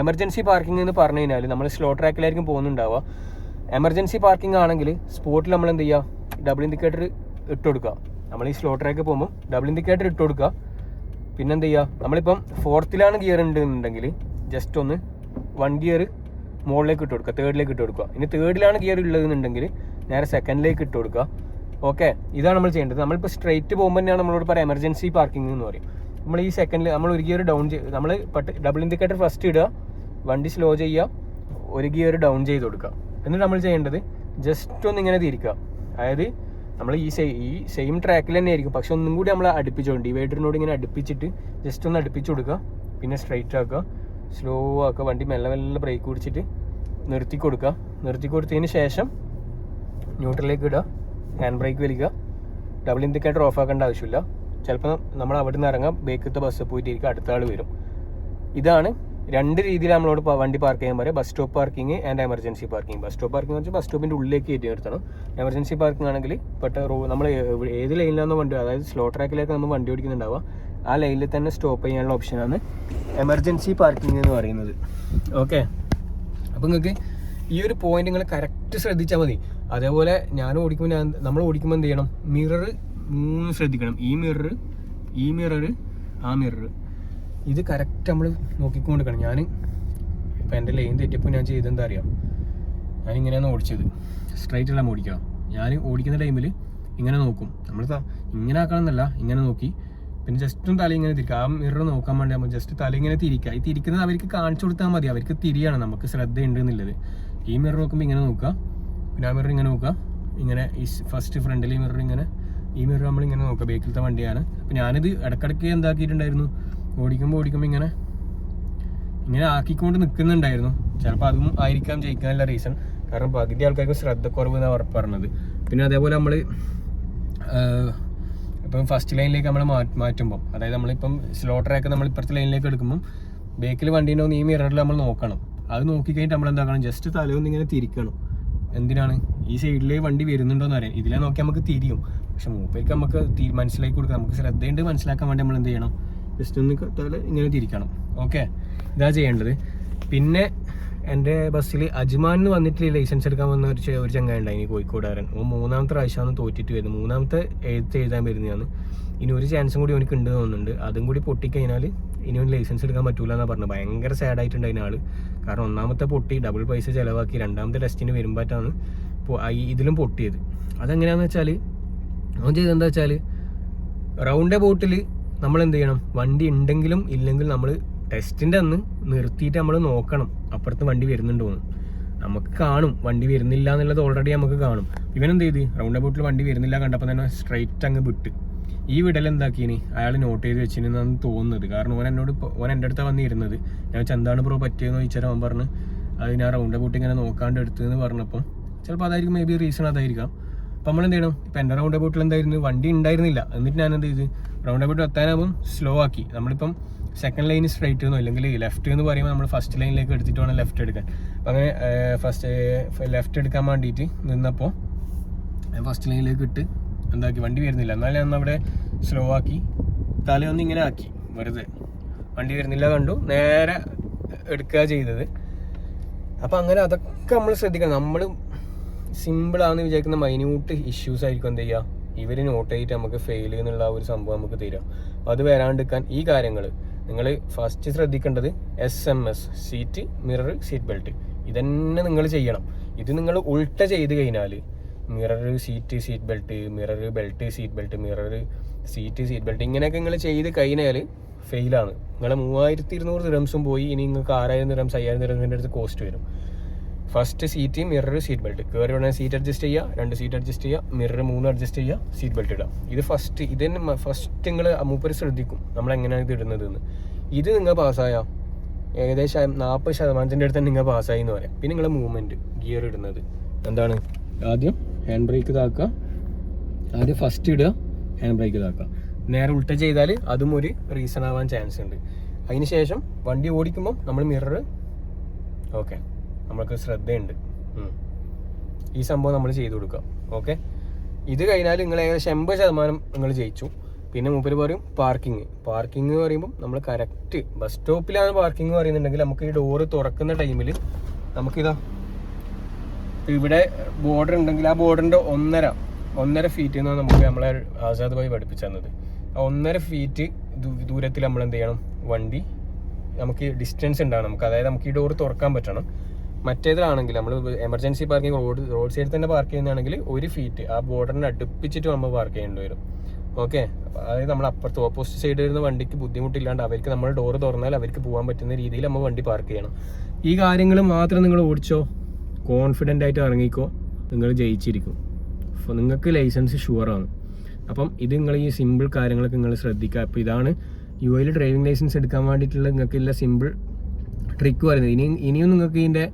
[SPEAKER 1] എമർജൻസി പാർക്കിംഗ് എന്ന് പറഞ്ഞു കഴിഞ്ഞാൽ നമ്മൾ സ്ലോ ട്രാക്കിലായിരിക്കും പോകുന്നുണ്ടാവുക. എമർജൻസി പാർക്കിംഗ് ആണെങ്കിൽ സ്പോട്ടിൽ നമ്മൾ എന്ത് ചെയ്യുക ഡബിൾ ഇൻഡിക്കേറ്റർ ഇട്ട് കൊടുക്കുക. നമ്മൾ ഈ സ്ലോ ട്രാക്ക് പോകുമ്പോൾ ഡബിൾ ഇൻഡിക്കേറ്റർ ഇട്ട് കൊടുക്കുക. പിന്നെ എന്ത് ചെയ്യുക നമ്മളിപ്പം ഫോർത്തിലാണ് ഗിയർ ഉണ്ടെന്നുണ്ടെങ്കിൽ ജസ്റ്റ് ഒന്ന് വൺ ഗിയർ മുകളിലേക്ക് ഇട്ട് കൊടുക്കുക. തേർഡിലേക്ക് ഇട്ട് കൊടുക്കുക. ഇനി തേർഡിലാണ് ഗിയർ ഉള്ളതെന്നുണ്ടെങ്കിൽ നേരെ സെക്കൻഡിലേക്ക് ഇട്ട് കൊടുക്കുക. ഓക്കെ ഇതാണ് നമ്മൾ ചെയ്യേണ്ടത്. നമ്മളിപ്പോൾ സ്ട്രൈറ്റ് പോകുമ്പോൾ തന്നെയാണ് നമ്മളോട് പറയാം എമർജൻസി പാർക്കിംഗ് എന്ന് പറയും. നമ്മൾ ഈ സെക്കൻഡിൽ നമ്മൾ ഒരു ഗിയർ ഡൗൺ ചെയ്ത് നമ്മൾ പട്ട് ഡബിൾ ഇൻഡിക്കേറ്റർ ഫസ്റ്റ് ഇടുക വണ്ടി സ്ലോ ചെയ്യുക ഒരു ഗിയർ ഡൗൺ ചെയ്ത് കൊടുക്കുക. എന്നിട്ട് നമ്മൾ ചെയ്യേണ്ടത് ജസ്റ്റ് ഒന്ന് ഇങ്ങനെ തിരിക്കുക. അതായത് നമ്മൾ ഈ സെയിം ഈ സെയിം ട്രാക്കിൽ തന്നെ ആയിരിക്കും. പക്ഷെ ഒന്നും കൂടി നമ്മൾ അടുപ്പിച്ചോണ്ട് ഡിവൈഡറിനോട് ഇങ്ങനെ അടുപ്പിച്ചിട്ട് ജസ്റ്റ് ഒന്ന് അടുപ്പിച്ച് കൊടുക്കുക. പിന്നെ സ്ട്രൈറ്റ് ആക്കുക. സ്ലോ ആക്കുക. വണ്ടി മെല്ലെ മെല്ലെ ബ്രേക്ക് പിടിച്ചിട്ട് നിർത്തി കൊടുക്കുക. നിർത്തി കൊടുത്തതിന് ശേഷം ന്യൂട്രലിലേക്ക് ഇടുക. ഹാൻഡ് ബ്രേക്ക് വലിക്കുക. ഡബിൾ ഇൻഡിക്കേറ്റർ ഓഫ് ആക്കേണ്ട ആവശ്യമില്ല. ചിലപ്പോൾ നമ്മൾ അവിടെ നിന്ന് ഇറങ്ങാം ബേക്കത്തെ ബസ് പോയിട്ടിരിക്കുക അടുത്ത ആൾ വരും. ഇതാണ് രണ്ട് രീതിയിൽ നമ്മളോട് വണ്ടി പാർക്ക് ചെയ്യാൻ പറയാം bus stop parking and emergency parking bus stop parking വെച്ചാൽ ബസ് സ്റ്റോപ്പിന്റെ ഉള്ളിലേക്ക് കയറ്റി നിർത്തണം. എമർജൻസി പാർക്കിംഗ് ആണെങ്കിൽ പെട്ട റോ നമ്മൾ ഏത് ലൈനിലാണോ വണ്ടി അതായത് സ്ലോ ട്രാക്കിലേക്ക് നമ്മൾ വണ്ടി ഓടിക്കുന്നുണ്ടാവുക. ആ ലൈനിൽ തന്നെ സ്റ്റോപ്പ് ചെയ്യാനുള്ള ഓപ്ഷനാണ് എമർജൻസി പാർക്കിംഗ് എന്ന് പറയുന്നത്. ഓക്കെ അപ്പോൾ നിങ്ങൾക്ക് ഈ ഒരു പോയിന്റ് നിങ്ങൾ കറക്റ്റ് ശ്രദ്ധിച്ചാൽ മതി. അതേപോലെ ഞാൻ ഓടിക്കുമ്പോൾ ഞാൻ നമ്മൾ ഓടിക്കുമ്പോൾ എന്ത് ചെയ്യണം? മിറർ മൂന്ന് ശ്രദ്ധിക്കണം. ഈ മിറർ ഈ മിറർ ആ മിറർ ഇത് കറക്റ്റ് നമ്മൾ നോക്കിക്കൊണ്ടിരിക്കണം. ഞാൻ ഇപ്പം എന്റെ ലൈൻ തെറ്റിയപ്പോൾ ഞാൻ ചെയ്തെന്താ അറിയാം? ഞാൻ ഇങ്ങനെയാണ് ഓടിച്ചത്. സ്ട്രൈറ്റ് എല്ലാം ഓടിക്കുക. ഞാൻ ഓടിക്കുന്ന ടൈമിൽ ഇങ്ങനെ നോക്കും. നമ്മൾ ഇങ്ങനെ ആക്കണമെന്നല്ല ഇങ്ങനെ നോക്കി. പിന്നെ ജസ്റ്റ് തല ഇങ്ങനെ തിരിക്കുക. ആ മിറർ നോക്കാൻ വേണ്ടി നമ്മൾ ജസ്റ്റ് തല ഇങ്ങനെ തിരിക്കുക. ഈ തിരിക്കുന്നത് അവർക്ക് കാണിച്ചു കൊടുത്താൽ മതി. അവർക്ക് തിരിയാണ്. നമുക്ക് ശ്രദ്ധയുണ്ട് എന്നുള്ളത്. ഈ മിറർ നോക്കുമ്പോൾ ഇങ്ങനെ നോക്കുക. പിന്നെ ആ മിറർ ഇങ്ങനെ നോക്കുക. ഇങ്ങനെ ഈ ഫസ്റ്റ് ഫ്രണ്ടിൽ ഈ മിറർ ഇങ്ങനെ ഈ മിറർ നമ്മൾ ഇങ്ങനെ നോക്കുക. ബേക്കിലത്തെ വണ്ടിയാണ്. അപ്പം ഞാനിത് ഇടക്കിടയ്ക്ക് എന്താക്കിയിട്ടുണ്ടായിരുന്നു. ഓടിക്കുമ്പോൾ ഓടിക്കുമ്പോൾ ഇങ്ങനെ ഇങ്ങനെ ആക്കിക്കൊണ്ട് നിൽക്കുന്നുണ്ടായിരുന്നു ചിലപ്പോൾ അതും ആയിരിക്കാം ജയിക്കാനുള്ള റീസൺ കാരണം പകുതി ആൾക്കാർക്ക് ശ്രദ്ധക്കുറവ് എന്നാണ് അവർ പറഞ്ഞത്. പിന്നെ അതേപോലെ നമ്മൾ ഇപ്പം ഫസ്റ്റ് ലൈനിലേക്ക് നമ്മൾ മാറ്റുമ്പോൾ അതായത് നമ്മളിപ്പം സ്ലോ ട്രാക്ക് നമ്മൾ ഇപ്പുറത്തെ ലൈനിലേക്ക് എടുക്കുമ്പോൾ ബേക്കിൽ വണ്ടി ഉണ്ടോ ഈ മിററിൽ നമ്മൾ നോക്കണം. അത് നോക്കി കഴിഞ്ഞിട്ട് നമ്മൾ എന്താക്കണം ജസ്റ്റ് തലയൊന്നിങ്ങനെ തിരിക്കണം. എന്തിനാണ്? ഈ സൈഡിൽ വണ്ടി വരുന്നുണ്ടോ എന്ന് അറിയാം. ഇതിലെ നോക്കി നമുക്ക് തിരിയും. പക്ഷെ മൂപ്പേക്ക് നമുക്ക് മനസ്സിലാക്കി കൊടുക്കാം. നമുക്ക് ശ്രദ്ധയുണ്ട് മനസ്സിലാക്കാൻ വേണ്ടി നമ്മൾ എന്ത് ചെയ്യണം? ജസ്റ്റ് ഒന്ന് ഇങ്ങനെ തിരിക്കണം. ഓക്കെ? ഇതാ ചെയ്യേണ്ടത്. പിന്നെ എന്റെ ബസ്സിൽ അജ്മാൻ എന്ന് വന്നിട്ട് ലൈസൻസ് എടുക്കാൻ വന്ന ഒരു ഒരു ചങ്ങായി ഉണ്ടായി കോഴിക്കോടുകാരൻ. ഓ മൂന്നാമത്തെ പ്രാവശ്യമാണ് തോറ്റിട്ട് വരുന്നത്. മൂന്നാമത്തെ എഴുത്ത് എഴുതാൻ വരുന്നതാണ്. ഇനി ഒരു ചാൻസും കൂടി അവനക്ക് ഉണ്ട് തോന്നുന്നുണ്ട്. അതും കൂടി പൊട്ടിക്കഴിഞ്ഞാൽ ഇനി അവന് ലൈസൻസ് എടുക്കാൻ പറ്റൂല എന്നാണ് പറഞ്ഞത്. ഭയങ്കര സാഡ് ആയിട്ടുണ്ട് അതിനാൾ കാരണം ഒന്നാമത്തെ പൊട്ടി ഡബിൾ പൈസ ചിലവാക്കി രണ്ടാമത്തെ ടെസ്റ്റിന് വരുമ്പോഴാണ് ഇതിലും പൊട്ടിയത്. അതെങ്ങനെയാണെന്ന് വെച്ചാൽ അവൻ ചെയ്തെന്താ വെച്ചാൽ റൗണ്ട് ബോട്ടിൽ നമ്മൾ എന്ത് ചെയ്യണം വണ്ടി ഉണ്ടെങ്കിലും ഇല്ലെങ്കിലും നമ്മൾ ടെസ്റ്റിന്റെ അന്ന് നിർത്തിയിട്ട് നമ്മൾ നോക്കണം. അപ്പുറത്ത് വണ്ടി വരുന്നുണ്ടോ എന്ന്. നമുക്ക് കാണും. വണ്ടി വരുന്നില്ല എന്നുള്ളത് ഓൾറെഡി നമുക്ക് കാണും. ഇവൻ എന്ത് ചെയ്ത് റൗണ്ട് ബോട്ടിൽ വണ്ടി വരുന്നില്ല കണ്ടപ്പോൾ തന്നെ സ്ട്രൈറ്റ് അങ്ങ് വിട്ട്. ഈ വിടൽ എന്താക്കിനി അയാൾ നോട്ട് ചെയ്ത് വെച്ചിരുന്നാന്ന് തോന്നുന്നത്. കാരണം ഓൻ എന്നോട് ഓൻ എന്റെ അടുത്താണ് വന്നിരുന്നത്. ഞാൻ എന്താണ് ബ്രോ പറ്റിയെന്ന് ചോദിച്ചാൽ അവൻ പറഞ്ഞ് അത് ഞാൻ റൗണ്ട് കൂട്ടി ഇങ്ങനെ നോക്കാണ്ട് എടുത്തതെന്ന് പറഞ്ഞപ്പോൾ ചിലപ്പോൾ അതായിരിക്കും മേ ബി റീസൺ അതായിരിക്കാം. അപ്പം നമ്മൾ എന്ത് ചെയ്യണം? ഇപ്പം എന്റെ റൗണ്ട് ബോട്ടിൽ എന്തായിരുന്നു? വണ്ടി ഉണ്ടായിരുന്നില്ല. എന്നിട്ട് ഞാൻ എന്ത് ചെയ്ത്? റൗണ്ട് ബോട്ടിൽ എത്താനാകും സ്ലോ ആക്കി. നമ്മളിപ്പം സെക്കൻഡ് ലൈൻ സ്ട്രൈറ്റ് എന്നോ അല്ലെങ്കിൽ ലെഫ്റ്റ് എന്ന് പറയുമ്പോൾ നമ്മൾ ഫസ്റ്റ് ലൈനിലേക്ക് എടുത്തിട്ട് വേണം ലെഫ്റ്റ് എടുക്കാൻ. അപ്പം അങ്ങനെ ഫസ്റ്റ് ലെഫ്റ്റ് എടുക്കാൻ വേണ്ടിയിട്ട് നിന്നപ്പോൾ ഫസ്റ്റ് ലൈനിലേക്ക് ഇട്ട് എന്താക്കി? വണ്ടി വരുന്നില്ല. എന്നാലും ഞാൻ അവിടെ സ്ലോ ആക്കി. തലയൊന്ന് ഇങ്ങനെ ആക്കി. വെറുതെ. വണ്ടി വരുന്നില്ല കണ്ടു. നേരെ എടുക്കുക ചെയ്തത്. അപ്പം അങ്ങനെ അതൊക്കെ നമ്മൾ ശ്രദ്ധിക്കണം. നമ്മൾ സിമ്പിളാണെന്ന് വിചാരിക്കുന്ന മൈന്യൂട്ട് ഇഷ്യൂസ് ആയിരിക്കും എന്ത് ചെയ്യുക ഇവർ നോട്ട് ചെയ്തിട്ട് നമുക്ക് ഫെയിൽ എന്നുള്ള ഒരു സംഭവം നമുക്ക് തരാം അപ്പം അത് വരാണ്ടിരിക്കാൻ ഈ കാര്യങ്ങൾ നിങ്ങൾ ഫസ്റ്റ് ശ്രദ്ധിക്കേണ്ടത് S M S seat mirror seat belt ഇതന്നെ നിങ്ങൾ ചെയ്യണം. ഇത് നിങ്ങൾ ഉൾട്ട ചെയ്ത് കഴിഞ്ഞാൽ mirror seat seat belt mirror belt seat belt mirror seat seat belt ഇങ്ങനെയൊക്കെ നിങ്ങൾ ചെയ്ത് കഴിഞ്ഞാൽ ഫെയിലാണ് നിങ്ങളെ മൂവായിരത്തി ഇരുന്നൂറ് ദിറംസും പോയി ഇനി നിങ്ങൾക്ക് ആറായിരം ദിറംസ് അയ്യായിരം ദിറംസിന്റെ അടുത്ത് കോസ്റ്റ് വരും. First seat mirror seat belt കയറി ഉടനെ സീറ്റ് അഡ്ജസ്റ്റ് ചെയ്യുക രണ്ട് സീറ്റ് അഡ്ജസ്റ്റ് ചെയ്യുക മിറർ മൂന്ന് അഡ്ജസ്റ്റ് ചെയ്യുക സീറ്റ് ബെൽറ്റ് ഇടുക ഇത് ഫസ്റ്റ് ഇത് തന്നെ ഫസ്റ്റ് നിങ്ങൾ മൂപ്പര് ശ്രദ്ധിക്കും നമ്മൾ എങ്ങനെയാണ് ഇത് ഇടുന്നത് എന്ന് ഇത് നിങ്ങൾ പാസ്സായ ഏകദേശം നാൽപ്പത് ശതമാനത്തിന്റെ അടുത്ത് നിങ്ങൾ പാസ്സായി എന്ന് പറയാം. പിന്നെ നിങ്ങളെ മൂവ്മെന്റ് ഗിയർ ഇടുന്നത്. എന്താണ്? ആദ്യം ഹാൻഡ് ബ്രേക്ക് ഇതാക്കുക. ആദ്യം ഫസ്റ്റ് ഇടുക ഹാൻഡ് ബ്രേക്ക് ഇതാക്കുക. നേരെ ഉൾട്ട ചെയ്താൽ അതും ഒരു റീസൺ ആവാൻ ചാൻസ് ഉണ്ട്. അതിന് ശേഷം വണ്ടി ഓടിക്കുമ്പോൾ നമ്മൾ മിറർ ഓക്കെ നമ്മൾക്ക് ശ്രദ്ധയുണ്ട്. ഈ സംഭവം നമ്മൾ ചെയ്തു കൊടുക്കുക ഓക്കെ ഇത് കഴിഞ്ഞാൽ നിങ്ങൾ ഏകദേശം എൺപത് ശതമാനം നിങ്ങൾ ജയിച്ചു. പിന്നെ മൂപ്പര് പറയും പാർക്കിംഗ് പാർക്കിംഗ് പറയുമ്പോൾ നമ്മൾ കറക്റ്റ് ബസ് സ്റ്റോപ്പിലാണ് പാർക്കിംഗ് പറയുന്നുണ്ടെങ്കിൽ നമുക്ക് ഈ ഡോറ് തുറക്കുന്ന ടൈമിൽ നമുക്കിതാ ഇവിടെ ബോർഡർ ഉണ്ടെങ്കിൽ ആ ബോർഡറിന്റെ ഒന്നര ഒന്നര ഫീറ്റ് എന്നാണ് നമുക്ക് നമ്മളെ ആസാദ് ഭായി പഠിപ്പിച്ചു തന്നത്. ആ ഒന്നര ഫീറ്റ് ദൂരത്തിൽ നമ്മൾ എന്ത് ചെയ്യണം? വണ്ടി. നമുക്ക് ഡിസ്റ്റൻസ് ഉണ്ടാവണം. നമുക്ക് അതായത് നമുക്ക് ഈ ഡോർ തുറക്കാൻ പറ്റണം. മറ്റേതിലാണെങ്കിൽ നമ്മൾ എമർജൻസി പാർക്കിംഗ് റോഡ് റോഡ് സൈഡിൽ തന്നെ പാർക്ക് ചെയ്യുന്നതാണെങ്കിൽ ഒരു ഫീറ്റ് ആ ബോർഡറിനെ അടുപ്പിച്ചിട്ട് നമ്മൾ പാർക്ക് ചെയ്യേണ്ടി വരും. ഓക്കെ അതായത് നമ്മൾ അപ്പുറത്ത് ഓപ്പോസിറ്റ് സൈഡ് വരുന്ന വണ്ടിക്ക് ബുദ്ധിമുട്ടില്ലാണ്ട് അവർക്ക് നമ്മൾ ഡോർ തുറന്നാൽ അവർക്ക് പോകാൻ പറ്റുന്ന രീതിയിൽ നമ്മൾ വണ്ടി പാർക്ക് ചെയ്യണം. ഈ കാര്യങ്ങൾ മാത്രം നിങ്ങൾ ഓടിച്ചോ? കോൺഫിഡന്റ് ആയിട്ട് ഇറങ്ങിക്കോ. നിങ്ങൾ ജയിച്ചിരിക്കും. അപ്പോൾ നിങ്ങൾക്ക് ലൈസൻസ് ഷുവറാണ് അപ്പം ഇത് നിങ്ങൾ ഈ സിമ്പിൾ കാര്യങ്ങളൊക്കെ നിങ്ങൾ ശ്രദ്ധിക്കുക. അപ്പോൾ ഇതാണ് യു എയിൽ ഡ്രൈവിംഗ് ലൈസൻസ് എടുക്കാൻ വേണ്ടിയിട്ടുള്ള നിങ്ങൾക്കുള്ള സിമ്പിൾ ട്രിക്ക് പറയുന്നത്. ഇനി ഇനിയും നിങ്ങൾക്ക് ഇതിന്റെ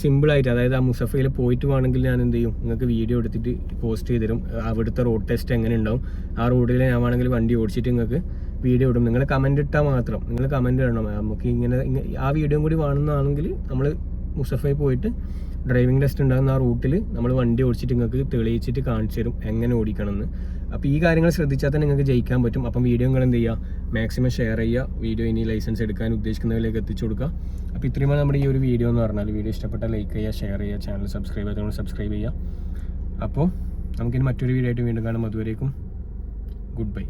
[SPEAKER 1] സിമ്പിളായിട്ട് അതായത് ആ മുസഫയിൽ പോയിട്ട് വേണമെങ്കിൽ ഞാൻ എന്ത് ചെയ്യും? നിങ്ങൾക്ക് വീഡിയോ എടുത്തിട്ട് പോസ്റ്റ് ചെയ്ത് തരും അവിടുത്തെ റോഡ് ടെസ്റ്റ് എങ്ങനെ ഉണ്ടാവും? ആ റോഡിൽ ഞാൻ വേണമെങ്കിൽ വണ്ടി ഓടിച്ചിട്ട് നിങ്ങൾക്ക് വീഡിയോ ഇടും. നിങ്ങൾ കമന്റ് ഇട്ടാൽ മാത്രം. നിങ്ങൾ കമന്റ് ഇടണം. നമുക്ക് ഇങ്ങനെ ആ വീഡിയോ കൂടി വേണമെന്നാണെങ്കിൽ നമ്മൾ മുസഫയിൽ പോയിട്ട് ഡ്രൈവിംഗ് ടെസ്റ്റ് ഉണ്ടാകുന്ന ആ റൂട്ടിൽ നമ്മൾ വണ്ടി ഓടിച്ചിട്ട് നിങ്ങൾക്ക് തെളിയിച്ചിട്ട് കാണിച്ചു തരും എങ്ങനെ ഓടിക്കണമെന്ന് അപ്പോൾ ഈ കാര്യങ്ങൾ ശ്രദ്ധിച്ചാൽ തന്നെ നിങ്ങൾക്ക് ജയിക്കാൻ പറ്റും. അപ്പം വീഡിയോ നിങ്ങൾ എന്ത് ചെയ്യുക? മാക്സിമം ഷെയർ ചെയ്യുക. വീഡിയോ ഇനി ലൈസൻസ് എടുക്കാൻ ഉദ്ദേശിക്കുന്നവരിലേക്ക് എത്തിച്ചു കൊടുക്കുക. അപ്പോൾ ഇത്രയുമാണ് നമ്മുടെ ഈ ഒരു വീഡിയോ എന്ന് പറഞ്ഞാൽ വീഡിയോ ഇഷ്ടപ്പെട്ട ലൈക്ക് ചെയ്യുക ഷെയർ ചെയ്യുക ചാനൽ സബ്സ്ക്രൈബ് ചെയ്ത് സബ്സ്ക്രൈബ് ചെയ്യുക. അപ്പോൾ നമുക്കിനി മറ്റൊരു വീഡിയോ ആയിട്ട് വീണ്ടും കാണാം. അതുവരേക്കും ഗുഡ് ബൈ